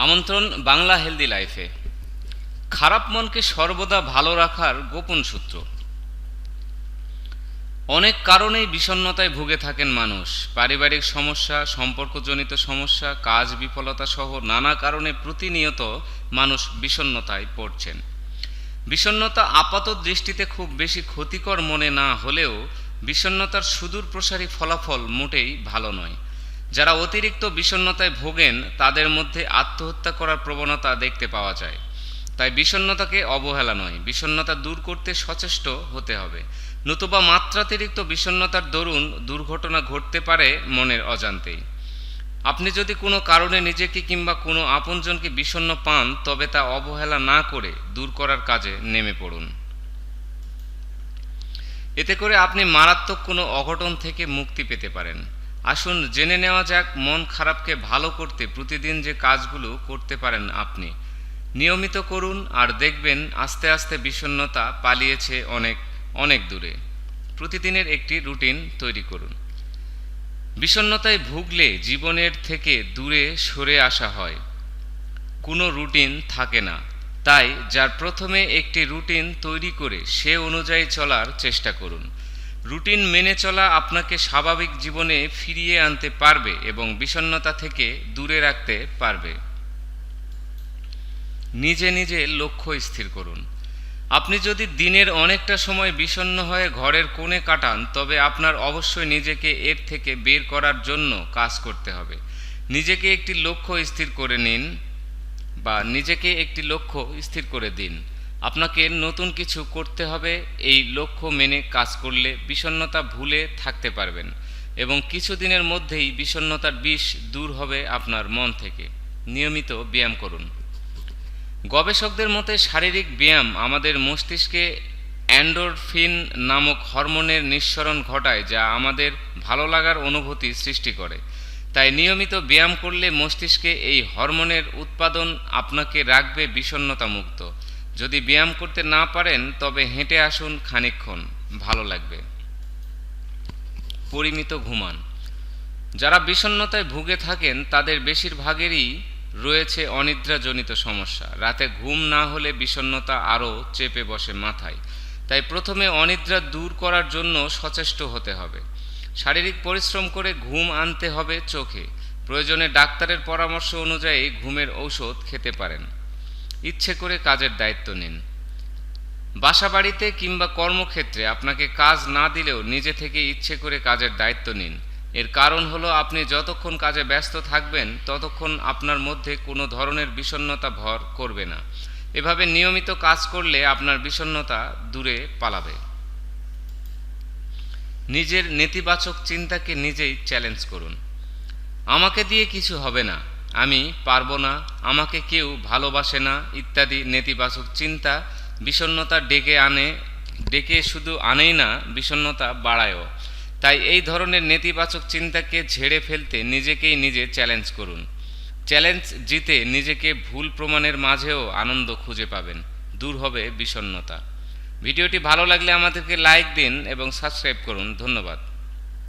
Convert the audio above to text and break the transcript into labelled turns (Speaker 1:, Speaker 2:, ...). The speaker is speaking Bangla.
Speaker 1: আমন্ত্রণ বাংলা হেলদি লাইফে খারাপ মনকে সর্বদা ভালো রাখার গোপন সূত্র। অনেক কারণেই বিষণ্ণতায় ভুগে থাকেন মানুষ। পারিবারিক সমস্যা, সম্পর্কজনিত সমস্যা, কাজ বিফলতা সহ নানা কারণে প্রতিনিয়ত মানুষ বিষণ্ণতায় পড়ছেন। বিষণ্ণতা আপাত দৃষ্টিতে খুব বেশি ক্ষতিকর মনে না হলেও, বিষণ্ণতার সুদূর প্রসারী ফলাফল মোটেই ভালো নয়। যারা অতিরিক্ত বিষণ্ণতায় ভোগেন, তাদের মধ্যে আত্মহত্যা করার প্রবণতা দেখতে পাওয়া যায়। তাই বিষণ্ণতাকে অবহেলা নয়, বিষণ্ণতা দূর করতে সচেষ্ট হতে হবে। নতুবা মাত্রাতিরিক্ত বিষণ্ণতার দরুন দুর্ঘটনা ঘটতে পারে মনের অজান্তেই। আপনি যদি কোনো কারণে নিজেকে কিংবা কোনো আপনজনকে বিষণ্ণ পান, তবে তা অবহেলা না করে দূর করার কাজে নেমে পড়ুন। এতে করে আপনি মারাত্মক কোনো অঘটন থেকে মুক্তি পেতে পারেন। আসুন জেনে নেওয়া যাক মন খারাপকে ভালো করতে প্রতিদিন যে কাজগুলো করতে পারেন আপনি। নিয়মিত করুন আর দেখবেন আস্তে আস্তে বিষণ্ণতা পালিয়েছে অনেক অনেক দূরে। প্রতিদিনের একটি রুটিন তৈরি করুন। বিষণ্ণতায় ভুগলে জীবনের থেকে দূরে সরে আসা হয়। কোনো রুটিন থাকে না। তাই যার প্রথমে একটি রুটিন তৈরি করে সে অনুযায়ী চলার চেষ্টা করুন। রুটিন মেনে চলা আপনাকে স্বাভাবিক জীবনে ফিরিয়ে আনতে পারবে এবং বিষণ্ণতা থেকে দূরে রাখতে পারবে। নিজে নিজে লক্ষ্য স্থির করুন। আপনি যদি দিনের অনেকটা সময় বিষণ্ণ হয়ে ঘরের কোণে কাটান, তবে আপনার অবশ্যই নিজেকে এর থেকে বের করার জন্য কাজ করতে হবে। নিজেকে একটি লক্ষ্য স্থির করে নিন বা নিজেকে একটি লক্ষ্য স্থির করে দিন। আপনাকে নতুন কিছু করতে হবে, এই লক্ষ্য মেনে কাজ করলে বিষণ্ণতা ভুলে থাকতে পারবেন এবং কিছুদিনের মধ্যেই বিষণ্ণতার বিষ দূর হবে আপনার মন থেকে। নিয়মিত ব্যায়াম করুন। গবেষকদের মতে শারীরিক ব্যায়াম আমাদের মস্তিষ্কে অ্যান্ডোরফিন নামক হরমোনের নিঃসরণ ঘটায় যা আমাদের ভালো লাগার অনুভূতি সৃষ্টি করে। তাই নিয়মিত ব্যায়াম করলে মস্তিষ্কে এই হরমোনের উৎপাদন আপনাকে রাখবে বিষণ্ণতা মুক্ত যদি ব্যায়াম করতে না পারেন, তবে হেঁটে আসুন খানিকক্ষণ, ভালো লাগবে। পরিমিত ঘুমান। যারা বিষণ্ণতায় ভুগে থাকেন, তাদের বেশিরভাগেরই রয়েছে অনিদ্রাজনিত সমস্যা। রাতে ঘুম না হলে বিষণ্ণতা আরও চেপে বসে মাথায়। তাই প্রথমে অনিদ্রা দূর করার জন্য সচেষ্ট হতে হবে। শারীরিক পরিশ্রম করে ঘুম আনতে হবে চোখে। প্রয়োজনে ডাক্তারের পরামর্শ অনুযায়ী ঘুমের ঔষধ খেতে পারেন। ইচ্ছে করে কাজের দায়িত্ব নিন। বাসা বাড়িতে কিংবা কর্মক্ষেত্রে আপনাকে কাজ না দিলেও নিজে থেকে ইচ্ছে করে কাজের দায়িত্ব নিন। এর কারণ হলো আপনি যতক্ষণ কাজে ব্যস্ত থাকবেন, ততক্ষণ আপনার মধ্যে কোনো ধরনের বিষণ্ণতা ভর করবে না। এভাবে নিয়মিত কাজ করলে আপনার বিষণ্ণতা দূরে পালাবে। নিজের নেতিবাচক চিন্তাকে নিজেই চ্যালেঞ্জ করুন। আমাকে দিয়ে কিছু হবে না। আমি পারব না, আমাকে কেউ ভালোবাসে না, ইত্যাদি নেতিবাচক চিন্তা বিষণ্ণতা ডেকে আনে, ডেকে শুধু আনেই না, বিষণ্ণতা বাড়ায়ও। তাই এই ধরনের নেতিবাচক চিন্তাকে ঝেড়ে ফেলতে নিজেকেই নিজে চ্যালেঞ্জ করুন। চ্যালেঞ্জ জিতে নিজেকে ভুল প্রমাণের মাঝেও আনন্দ খুঁজে পাবেন। দূর হবে বিষণ্ণতা। ভিডিওটি ভালো লাগলে আমাদেরকে লাইক দিন এবং সাবস্ক্রাইব করুন। ধন্যবাদ।